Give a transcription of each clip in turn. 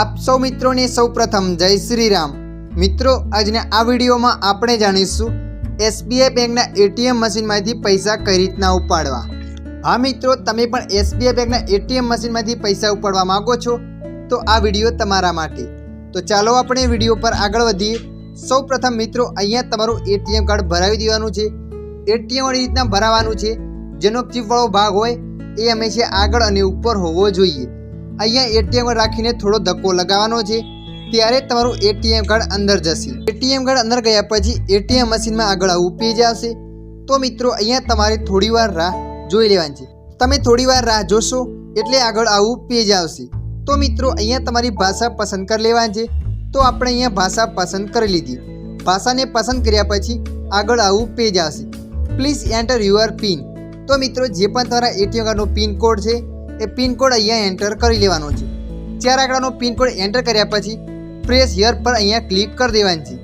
આપ સૌ મિત્રોને સૌપ્રથમ જય શ્રી રામ મિત્રો, આજના આ વિડીયોમાં આપણે જાણીશું એસબીઆઈ બેંકના એટીએમ મશીનમાંથી પૈસા કઈ રીતના ઉપાડવા. હા મિત્રો, તમે પણ એસબીઆઈ બેંકના એટીએમ મશીનમાંથી પૈસા ઉપાડવા માંગો છો? તો આ વીડિયો તમારા માટે. તો ચાલો આપણે વીડિયો પર આગળ વધીએ. સૌ પ્રથમ મિત્રો, અહીંયા તમારું એટીએમ કાર્ડ ભરાવી દેવાનું છે. એટીએમ વાળી રીતના ભરાવાનું છે. જેનો ચીપવાળો ભાગ હોય, એ હંમેશા આગળ અને ઉપર હોવો જોઈએ. અહીંયા એટીએમ રાખીને થોડો ધક્કો લગાવવાનો છે. ત્યારે તમારું એટીએમ કાર્ડ અંદર જશે. એટીએમ કાર્ડ અંદર ગયા પછી એટીએમ મશીનમાં આગળ આવું પેજ આવશે. તો મિત્રો, અહીંયા તમારે થોડી વાર રાહ જોઈ લેવાની છે. તમે થોડી વાર રાહ જોશો એટલે આગળ આવું પેજ આવશે. તો મિત્રો, અહીંયા તમારી ભાષા પસંદ કરી લેવાની છે. તો આપણે અહીંયા ભાષા પસંદ કરી લીધી. ભાષાને પસંદ કર્યા પછી આગળ આવું પેજ આવશે. પ્લીઝ એન્ટર યુઆર પિન તો મિત્રો, જે પણ તમારા એટીએમ કાર્ડનો પિન કોડ છે એ પિનકોડ અહીંયા એન્ટર કરી લેવાનો છે. ચાર આંકડાનો પિનકોડ એન્ટર કર્યા પછી પ્રેસ હિયર પર અહીંયા ક્લિક કરી દેવાની છે.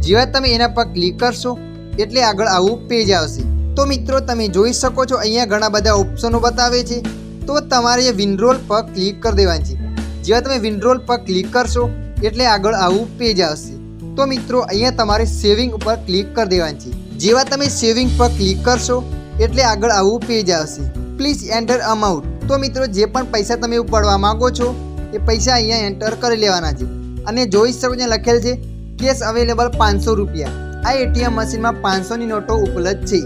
જેવા તમે એના પર ક્લિક કરશો એટલે આગળ આવું પેજ આવશે. તો મિત્રો, તમે જોઈ શકો છો અહીંયા ઘણા બધા ઓપ્શનો બતાવે છે. તો તમારે વિન્ડ્રોલ પર ક્લિક કરી દેવાની છે. જેવા તમે વિન્ડ્રોલ પર ક્લિક કરશો એટલે આગળ આવું પેજ આવશે. તો મિત્રો, અહીંયા તમારે સેવિંગ ઉપર ક્લિક કરી દેવાની છે. જેવા તમે સેવિંગ પર ક્લિક કરશો એટલે આગળ આવું પેજ આવશે. પ્લીઝ એન્ટર અમાઉન્ટ તો મિત્રો, જે પણ પૈસા તમે ઉપાડવા માંગો છો, એ પૈસા અહીંયા એન્ટર કરી લેવાના છે. અને જોઈ શકો છો, લખેલ છે કેશ અવેલેબલ પાંચસો રૂપિયા. આ એટીએમ મશીનમાં પાંચસોની નોટો ઉપલબ્ધ છે.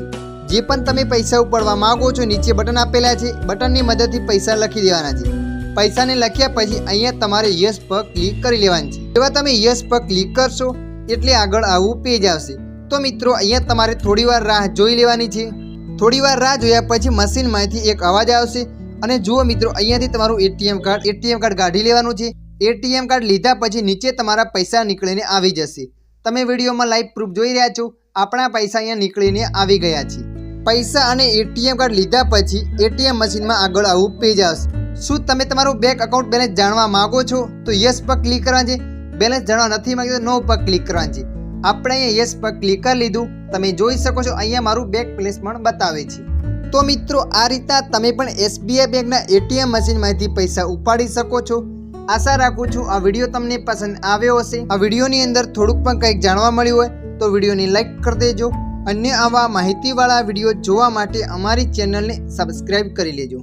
જે પણ તમે પૈસા ઉપાડવા માંગો છો, નીચે બટન આપેલા છે, બટનની મદદથી પૈસા લખી દેવાના છે. પૈસાને લખ્યા પછી અહીંયા તમારે યસ પર ક્લિક કરી લેવાની છે. એવા તમે યસ પર ક્લિક કરશો, એટલે આગળ આવું પેજ આવશે. તો મિત્રો, અહીંયા તમારે થોડી વાર રાહ જોઈ લેવાની છે. થોડી વાર રાહ જોયા પછી મશીનમાંથી એક અવાજ આવશે અને જુઓ મિત્રો, અહીંયાથી તમારું એટીએમ કાર્ડ એટીએમ કાર્ડ કાઢી લેવાનું છે. એટીએમ કાર્ડ લીધા પછી નીચે તમારા પૈસા નીકળીને આવી જશે. તમે વિડીયોમાં લાઈવ પ્રૂફ જોઈ રહ્યા છો. આપણા પૈસા અહીંયા નીકળીને આવી ગયા છે. પૈસા અને એટીએમ કાર્ડ લીધા પછી એટીએમ મશીનમાં આગળ આવું પેજ આવશે. શું તમે તમારું બેંક અકાઉન્ટ બેલેન્સ જાણવા માંગો છો? તો યસ પર ક્લિક કરવાનું છે. બેલેન્સ જાણવા નથી માંગતો નો પર ક્લિક કરવાનું છે. આપણે અહીંયા યસ પર ક્લિક કરી લીધું. તમે જોઈ શકો છો, અહીંયા મારું બેંક બેલેન્સ પણ બતાવે છે. તો મિત્રો, આ રીતના તમે પણ એસબીઆઈ બેંકના એટીએમ મશીનમાંથી પૈસા ઉપાડી શકો છો. આશા રાખું છું આ વીડિયો તમને પસંદ આવ્યો હશે. આ વિડીયોની અંદર થોડુંક પણ કંઈક જાણવા મળ્યું હોય તો વિડીયોને લાઇક કરી દેજો. અન્ય આવા માહિતીવાળા વીડિયો જોવા માટે અમારી ચેનલને સબસ્ક્રાઈબ કરી લેજો.